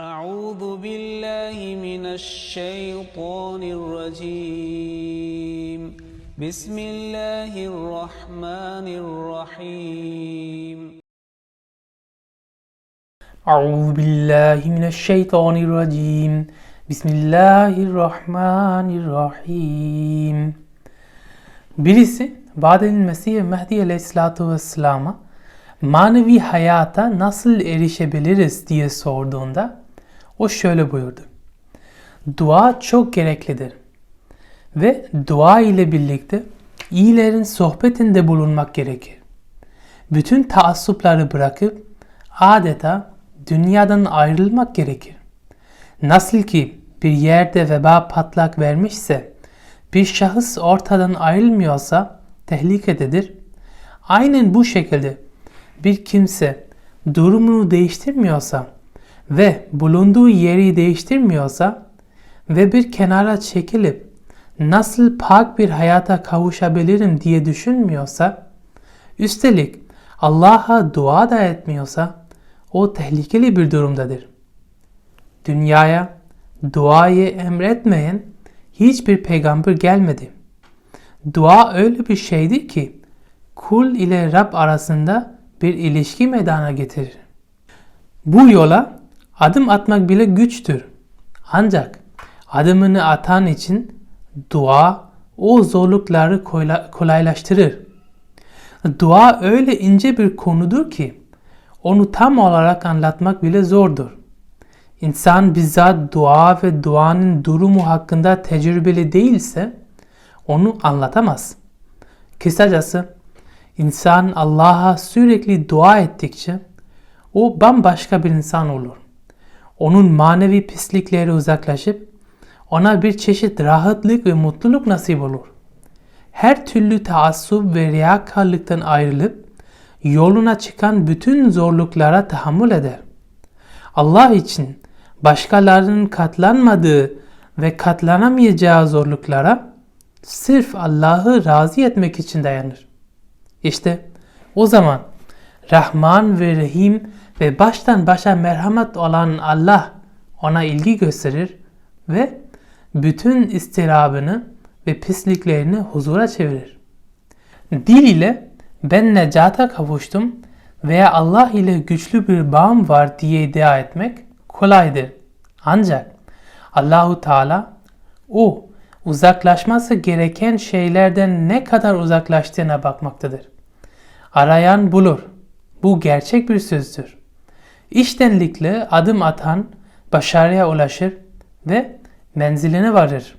أعوذ بالله من الشيطان الرجيم بسم الله الرحمن الرحيم أعوذ بالله من الشيطان الرجيم بسم الله الرحمن الرحيم Birisi Badel Mesih ve Mehdi Aleyhisselatü Vesselam'a manevi hayata nasıl erişebiliriz diye sorduğunda o şöyle buyurdu. Dua çok gereklidir. Ve dua ile birlikte iyilerin sohbetinde bulunmak gerekir. Bütün taassupları bırakıp adeta dünyadan ayrılmak gerekir. Nasıl ki bir yerde veba patlak vermişse bir şahıs ortadan ayrılmıyorsa tehlikededir. Aynen bu şekilde bir kimse durumunu değiştirmiyorsa ve bulunduğu yeri değiştirmiyorsa ve bir kenara çekilip nasıl pak bir hayata kavuşabilirim diye düşünmüyorsa üstelik Allah'a dua da etmiyorsa o tehlikeli bir durumdadır. Dünyaya duayı emretmeyen hiçbir peygamber gelmedi. Dua öyle bir şeydir ki kul ile Rab arasında bir ilişki meydana getirir. Bu yola adım atmak bile güçtür. Ancak adımını atan için dua o zorlukları kolaylaştırır. Dua öyle ince bir konudur ki onu tam olarak anlatmak bile zordur. İnsan bizzat dua ve duanın durumu hakkında tecrübeli değilse onu anlatamaz. Kısacası insan Allah'a sürekli dua ettikçe o bambaşka bir insan olur. Onun manevi pislikleri uzaklaşıp ona bir çeşit rahatlık ve mutluluk nasip olur. Her türlü taassup ve riyakarlıktan ayrılıp yoluna çıkan bütün zorluklara tahammül eder. Allah için başkalarının katlanmadığı ve katlanamayacağı zorluklara sırf Allah'ı razı etmek için dayanır. İşte o zaman Rahman ve Rahim ve baştan başa merhamet olan Allah ona ilgi gösterir ve bütün istirabını ve pisliklerini huzura çevirir. Dil ile ben necata kavuştum veya Allah ile güçlü bir bağım var diye iddia etmek kolaydır. Ancak Allahu Teala o uzaklaşması gereken şeylerden ne kadar uzaklaştığına bakmaktadır. Arayan bulur. Bu gerçek bir sözdür. İştenlikle adım atan başarıya ulaşır ve menziline varır.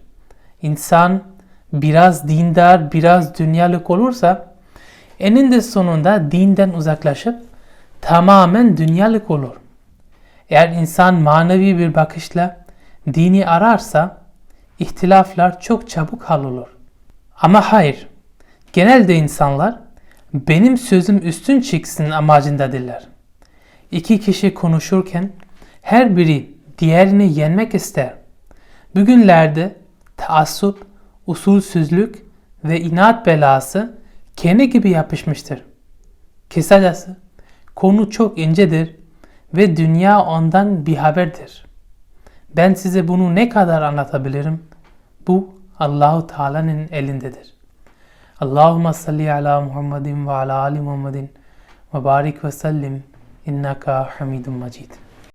İnsan biraz dindar, biraz dünyalık olursa eninde sonunda dinden uzaklaşıp tamamen dünyalık olur. Eğer insan manevi bir bakışla dini ararsa ihtilaflar çok çabuk hallolur. Ama hayır, genelde insanlar benim sözüm üstün çıksın amacındadırlar. İki kişi konuşurken her biri diğerini yenmek ister. Bugünlerde taassup, usulsüzlük ve inat belası kene gibi yapışmıştır. Kısacası konu çok incedir ve dünya ondan bir haberdir. Ben size bunu ne kadar anlatabilirim? Bu Allahu Teala'nın elindedir. Allahumme salli ala Muhammedin ve ala ali Muhammedin ve barik ve sellim إنك حميد مجيد.